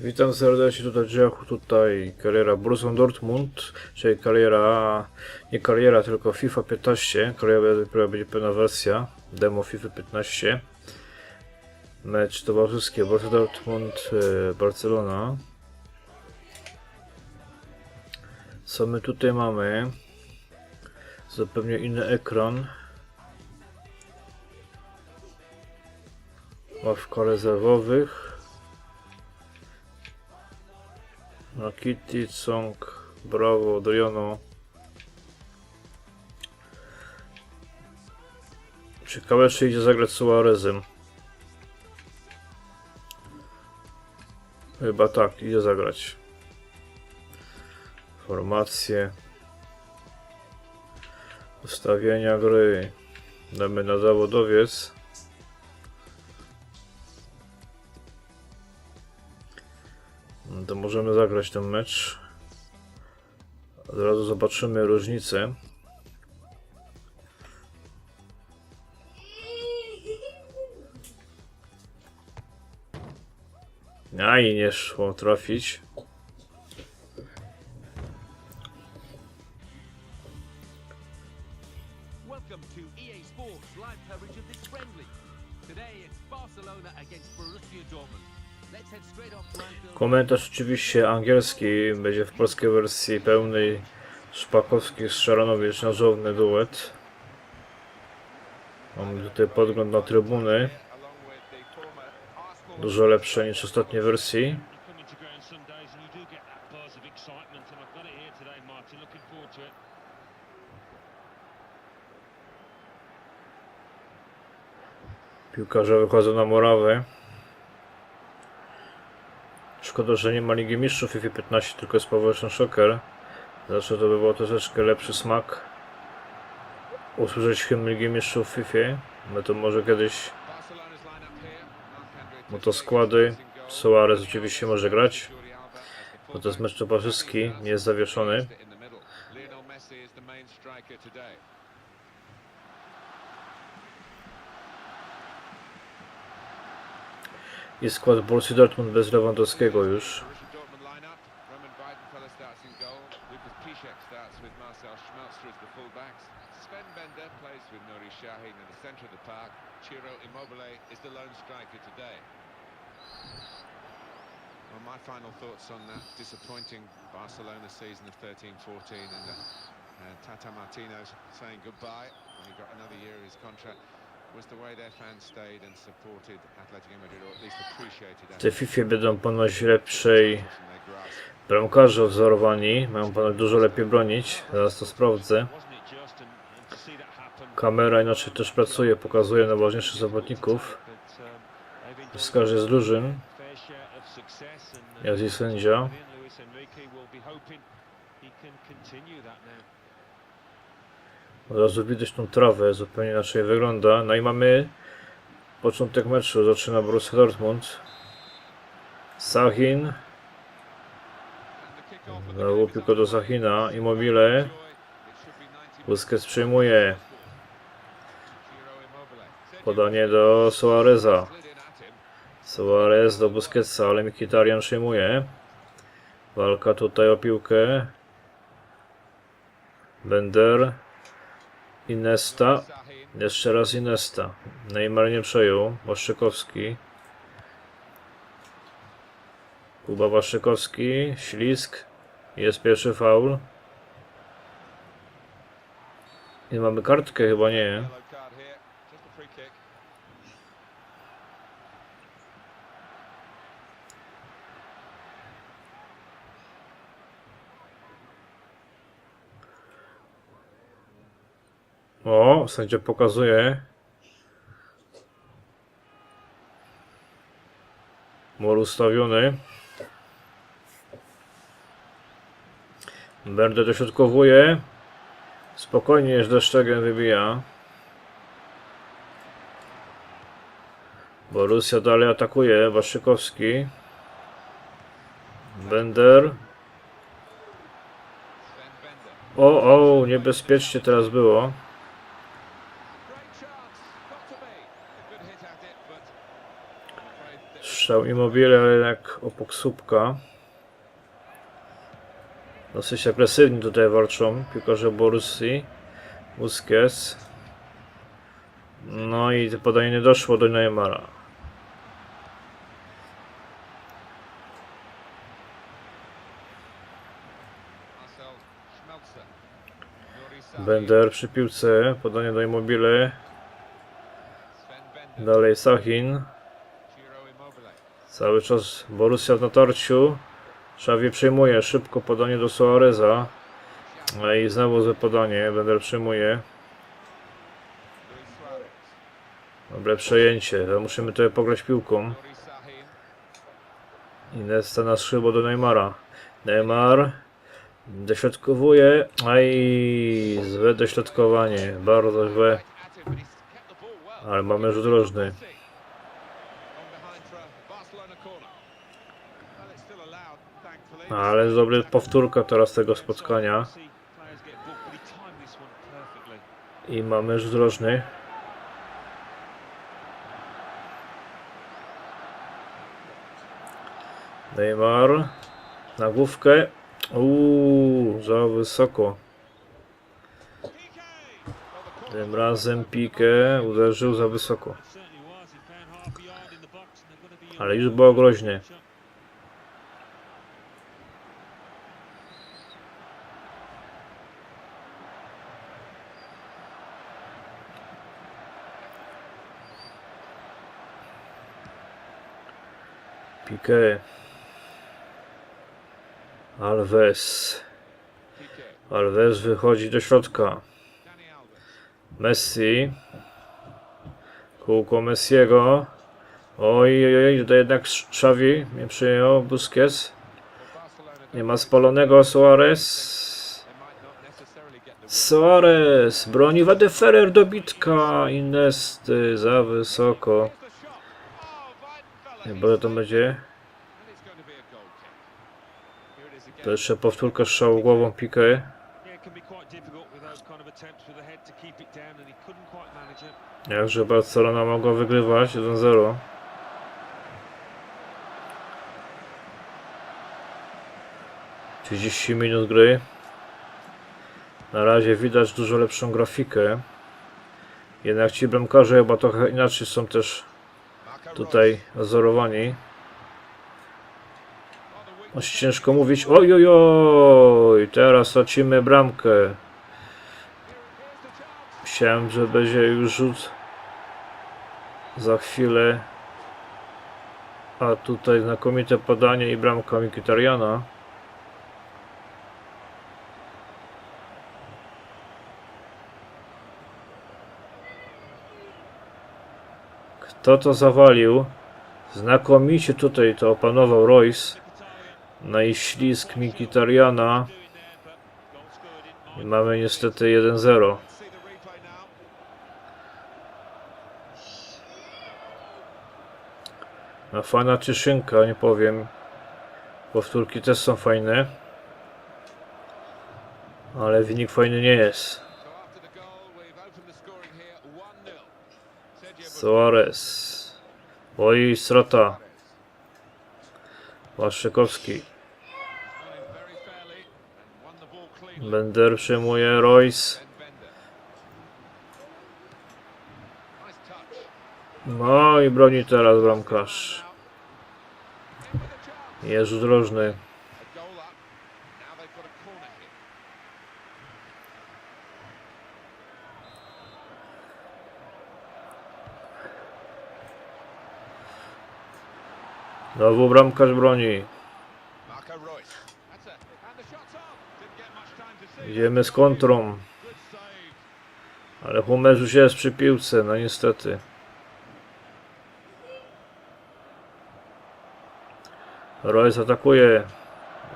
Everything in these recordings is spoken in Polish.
Witam serdecznie, tutaj Grzechu, tutaj kariera Borussia Dortmund, czyli kariera, nie kariera, tylko FIFA 15, kariera dopiero będzie pełna wersja, demo FIFA 15. Mecz towarzyski Borussia Dortmund, e, Barcelona. Co my tutaj mamy? Zupełnie inny ekran. Ławka rezerwowych. Kitty, Song, Bravo, Adriano. Ciekawe, czy idzie zagrać Suarezem. Chyba tak, idzie zagrać. Formacje. Ustawienia gry. Damy na zawodowiec. Zagrać ten mecz. Od razu zobaczymy różnicę. A i nie szło trafić. Komentarz oczywiście angielski będzie w polskiej wersji pełnej. Szpakowski, Szaranowicz, nożowny duet. Mamy tutaj podgląd na trybuny. Dużo lepsze niż ostatniej wersji. Piłkarze wychodzą na murawę. Szkoda, że nie ma Ligi Mistrzów FIFA 15, tylko jest Powersion Shocker. Zawsze to by było troszeczkę lepszy smak. Usłyszeć hymn Ligi Mistrzów w FIFA. No to może kiedyś no to składy. Suarez oczywiście może grać. Bo to jest mecz towarzyski, nie jest zawieszony. Ciro Immobile is the lone striker today. Well, my final thoughts on that disappointing Barcelona season of 13-14 and uh, uh, Tata Martino saying goodbye he got another year of his contract Te FIFA będą ponoć lepszej bramkarze wzorowani. Mają ponoć dużo lepiej bronić. Zaraz to sprawdzę. Kamera inaczej też pracuje, pokazuje najważniejszych zawodników um, enjoyed z każdej z drużyn. Jest i sędzia. Od razu widać tą trawę, zupełnie inaczej wygląda. No i mamy początek meczu. Zaczyna Borussia Dortmund. Sahin. Znowu piłka do Sahina. Immobile. Busquets przyjmuje. Podanie do Suareza. Suarez do Busquetsa, ale Mkhitaryan przyjmuje. Walka tutaj o piłkę. Bender. Inesta. Jeszcze raz Inesta. Neymar nie przejął. Waszczykowski. Kuba Waszczykowski. Ślisk. Jest pierwszy faul. Nie mamy kartkę chyba nie. O, sędzia pokazuje. Mur ustawiony. Będę dośrodkowuje. Spokojnie, już deszczegiem wybija. Borussia dalej atakuje. Waszykowski. Bender. O, o, niebezpiecznie teraz było. Strzał Immobile, ale jednak obok słupka. Dosyć agresywnie tutaj walczą piłkarze Borussii. Busquets. No i to podanie nie doszło do Neymara. Bender przy piłce, podanie do Immobile. Dalej Sahin. Cały czas Borussia w natarciu. Xavi przyjmuje szybko podanie do Suareza. No i znowu złe podanie. Bender przyjmuje. Dobre przejęcie. To musimy tutaj pograć piłką. Inesta na szybko do Neymara. Neymar dośrodkowuje. Aj, złe dośrodkowanie. Bardzo złe. Ale mamy rzut rożny. On behind for a Barcelona corner. Well, it's still allowed, thankfully. Ale dobry powtórka teraz tego spotkania. I mamy rzut rożny. Neymar na główkę. Uuu, za wysoko. Tym razem Pique uderzył za wysoko. Ale już było groźnie. Pique. Alves. Piqué. Alves wychodzi do środka. Messi. Kółko Messiego. Oj, oj, to jednak Xavi nie przyjął. Busquets. Nie ma spalonego Suarez. Suarez broni Wadeferrer dobitka. Inesty za wysoko. Bo to będzie. And he couldn't quite manage it. Jakże Barcelona mogła wygrywać 1-0. Trzydzieści minut gry. Na razie widać dużo lepszą grafikę. Jednak ci bramkarze chyba trochę inaczej są też tutaj wzorowani. Aż ciężko mówić. Oj, oj, oj, teraz tracimy bramkę. Myślałem, że będzie już rzut za chwilę. A tutaj znakomite podanie i bramka Mikitariana. Kto to zawalił? Znakomicie tutaj to opanował Royce. Na i ślizg Mikitariana. I mamy niestety 1-0. Let's see the replay now. No fajna cieszynka, nie powiem. Powtórki też są fajne. Ale wynik fajny nie jest. So after the goal, we've opened the scoring here 1-0. Sergio Suarez. Oj, strata. Waszczykowski. Bender przyjmuje Royce. No i broni teraz bramkarz. In with a chance. Jest rzut rożny. A goal up. Now they've got a corner kick. Znowu bramkarz broni. Marco Reus. That's it. And the shot's on. Didn't get much time to see. Idziemy z kontrą. Ale Hummels już jest przy piłce, no niestety. Royce atakuje.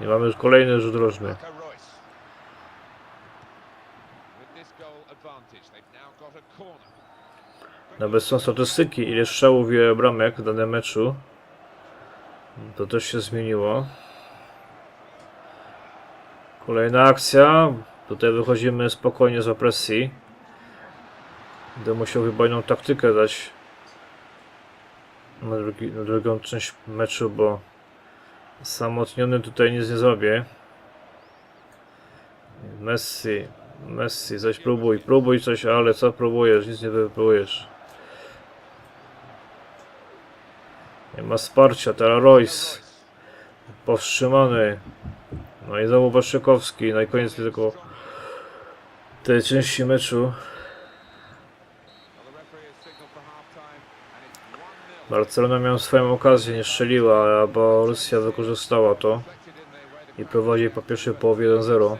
I mamy już kolejny rzut rożny. Nawet są statystyki, ile strzałów i bramek w danym meczu. To też się zmieniło. Kolejna akcja. Tutaj wychodzimy spokojnie z opresji. Będę musiał chyba inną taktykę dać. na, drugi, na drugą część meczu, bo samotniony tutaj nic nie zrobię. Messi, Messi, coś próbuj, próbuj coś, ale co próbujesz, nic nie wypróbujesz. Nie ma wsparcia, teraz Royce, powstrzymany. No i znowu Waszczykowski, na koniec tylko tej części meczu. Well, the referee has signaled for half-time, and it's 1-0. Barcelona miała swoją okazję, nie strzeliła, a Borussia wykorzystała to i prowadzi po pierwszej połowie 1-0.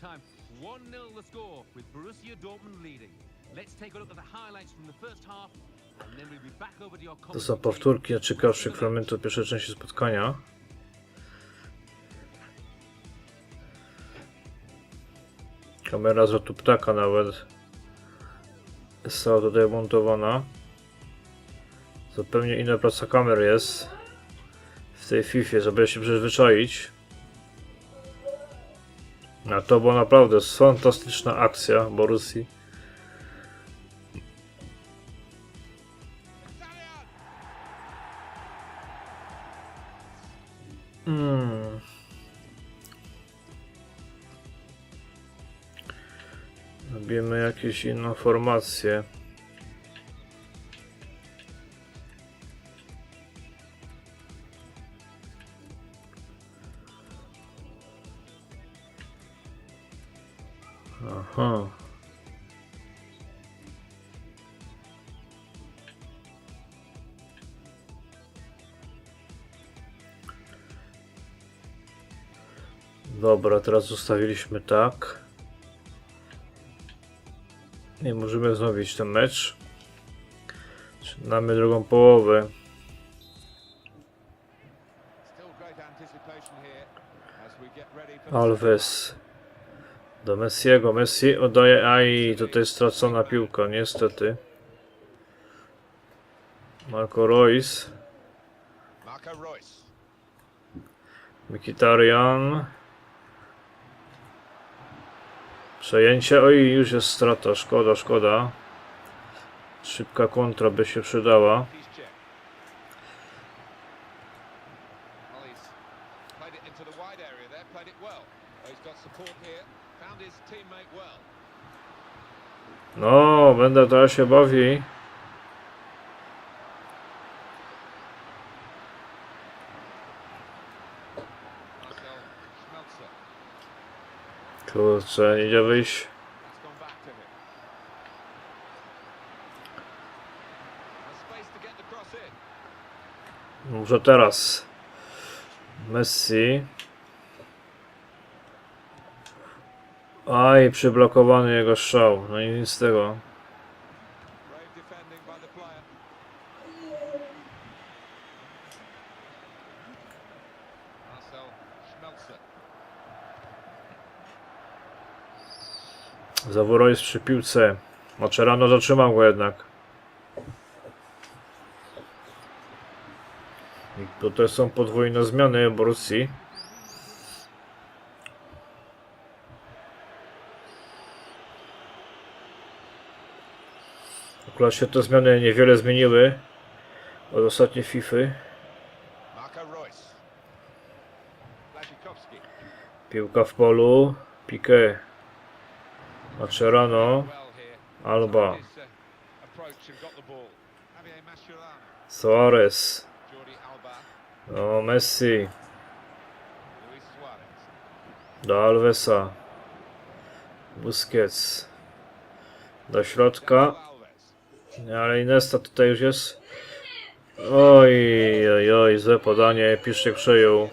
Time. 1 0 the score with Borussia Dortmund leading. Let's take a look at the highlights from the first half and then we'll be back over to your To są powtórki najciekawszych fragmentów pierwszej części spotkania. Kamera z lotu ptaka nawet została tutaj montowana. Zupełnie inna praca kamer jest w tej FIFA, żeby się przyzwyczaić. A to była naprawdę fantastyczna akcja Borussii. Hmm. Robimy jakieś inną formację. Dobra, teraz zostawiliśmy tak. Nie możemy wznowić ten mecz. Zaczynamy drugą połowę. Alves do Messiego. Messi oddaje. Aj, tutaj stracona piłka, niestety. Marco Royce. Mikitarian. Przejęcie. Oj, już jest strata. Szkoda, szkoda. Szybka kontra by się przydała. Piszczek. Well, he's played it into the wide area there, played it well. Oh, he's got support here, found his teammate well. No, będę teraz się bawi. Marcel Schmelzer Kurczę, idzie wyjść. has gone back to him. Has space to get the cross in. Może teraz. Messi. Aj, przyblokowany jego strzał. No i nic z tego. Zawóro jest przy piłce. Macerano zatrzymał go jednak. I tutaj są podwójne zmiany Borussii. Akurat się te zmiany niewiele zmieniły od ostatniej FIFA. Piłka w polu. Piqué. Macerano. Alba. Suarez. No, Messi. Do Alvesa. Busquets. Do środka. Nie, Ale Inesta tutaj już jest. Oj, oj, oj, złe podanie. Piszczek przejął.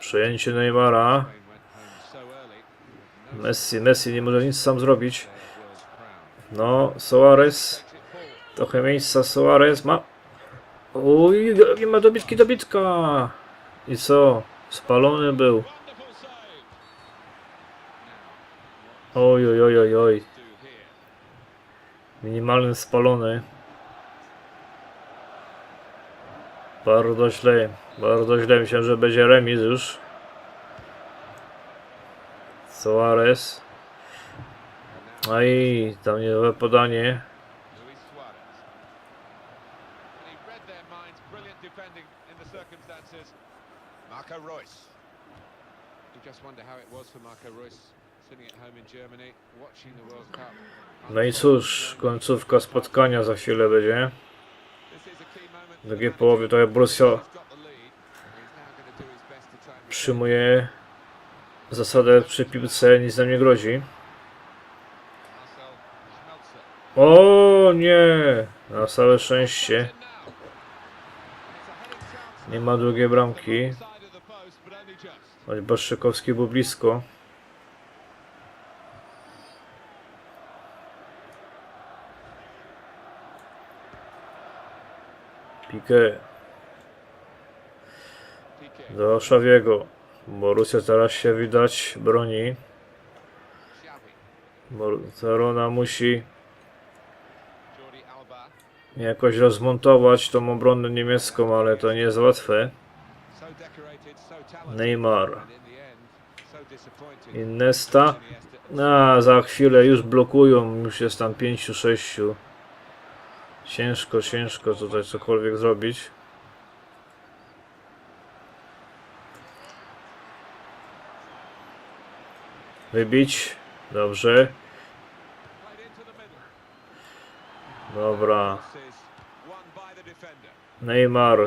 Przejęcie Neymara. Messi, Messi nie może nic sam zrobić. No, forward. Trochę miejsca Suarez ma. Uj, nie ma dobitki, dobitka. I co? Spalony był. Oj, oj, oj, oj, oj. Minimalny spalony. Bardzo źle. Bardzo źle. Myślałem, że będzie remis już. Suarez. No i tam niezłe podanie. Luis Suarez. And he read their minds. Brilliant defending in the circumstances. Marco Reus. You just wonder how it was for Marco Reus sitting at home in Germany, watching the World Cup. No i cóż, końcówka spotkania za chwilę będzie. W drugiej połowie to Borussia przyjmuje zasadę przy piłce nic nam nie grozi. O nie! Na całe szczęście nie ma drugiej bramki. Choć Baszczykowski był blisko. Piqué do Szawiego. Borussia teraz się widać broni. Barcelona musi jakoś rozmontować tą obronę niemiecką, ale to nie jest łatwe. Neymar. Innesta. A, za chwilę już blokują, już jest tam 5-6. Ciężko, ciężko tutaj cokolwiek zrobić. Wybić. Dobrze. Dobra. Neymar.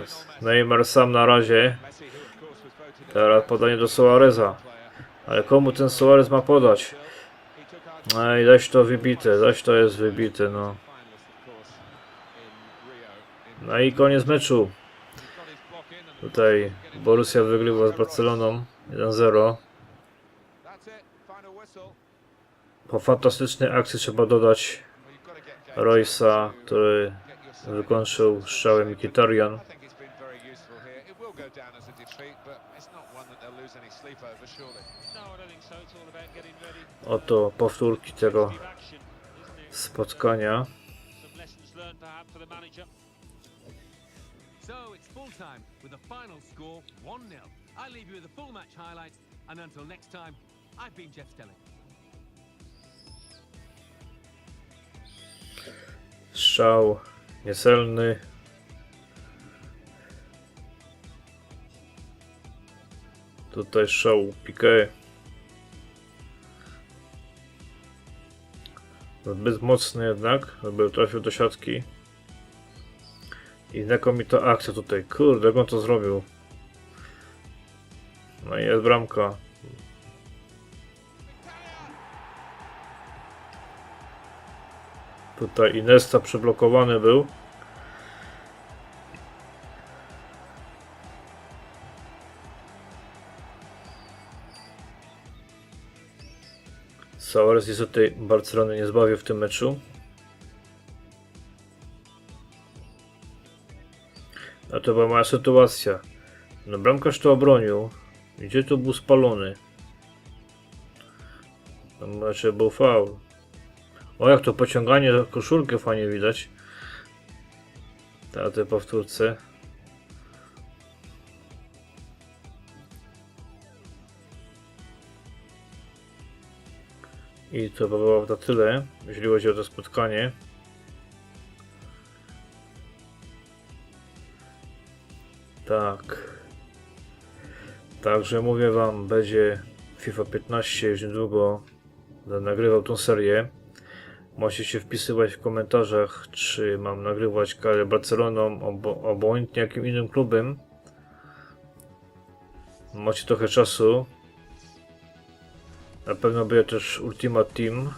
Neymar sam na razie. Teraz podanie do Suareza. Ale komu ten Suarez ma podać? Ej, zaś to wybite, zaś to jest wybite, no. No i koniec meczu. Tutaj Borussia wygrywa z Barceloną 1-0. that's it. Final whistle. Po fantastycznej akcji trzeba dodać Roysa, który wykończył strzałem ready. Oto powtórki tego spotkania. Time with a final score 1 0. I'll leave you with the full match highlights, and until next time, I've been Jeff Stelling. Strzał niecelny. Tutaj strzał Piqué. Zbyt mocny jednak, żeby trafił do siatki. I znakomita akcja tutaj. Kurde, jak on to zrobił. No i jest bramka. Tutaj Inesta przyblokowany był. Jest tutaj Barcelony nie zbawił w tym meczu. A to była moja sytuacja. No bramkarz to obronił. Gdzie tu był spalony? Tam znaczy był faul. O jak to pociąganie za koszulkę fajnie widać. Na tej powtórce. I to by było na tyle, jeśli chodzi o to spotkanie. Tak. Także mówię wam, będzie FIFA 15 już niedługo nagrywał tą serię. Możecie się wpisywać w komentarzach, czy mam nagrywać karę Barceloną, obo, obojętnie jakim innym klubem. Macie trochę czasu. Na pewno będzie też Ultimate Team.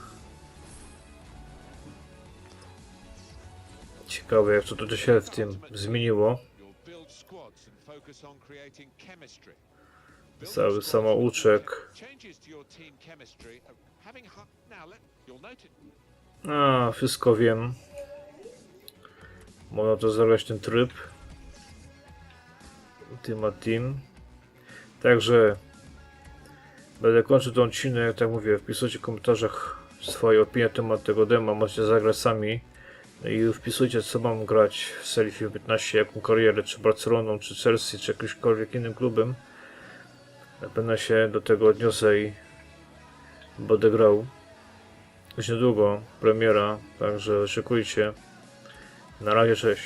Ciekawe jak to, to się w tym zmieniło. Cały samouczek. A, wszystko wiem. Można to zagrać ten tryb. Ultimate Team. Także będę kończył ten odcinek, tak mówię, wpisujcie w komentarzach swoje opinie na temat tego dema, możecie zagrać sami. I wpisujcie co mam grać w serii FIFA 15, jaką karierę, czy Barceloną, czy Chelsea, czy jakimkolwiek innym klubem. Na pewno się do tego odniosę i będę grał. Już niedługo premiera, także szykujcie. Na razie, cześć.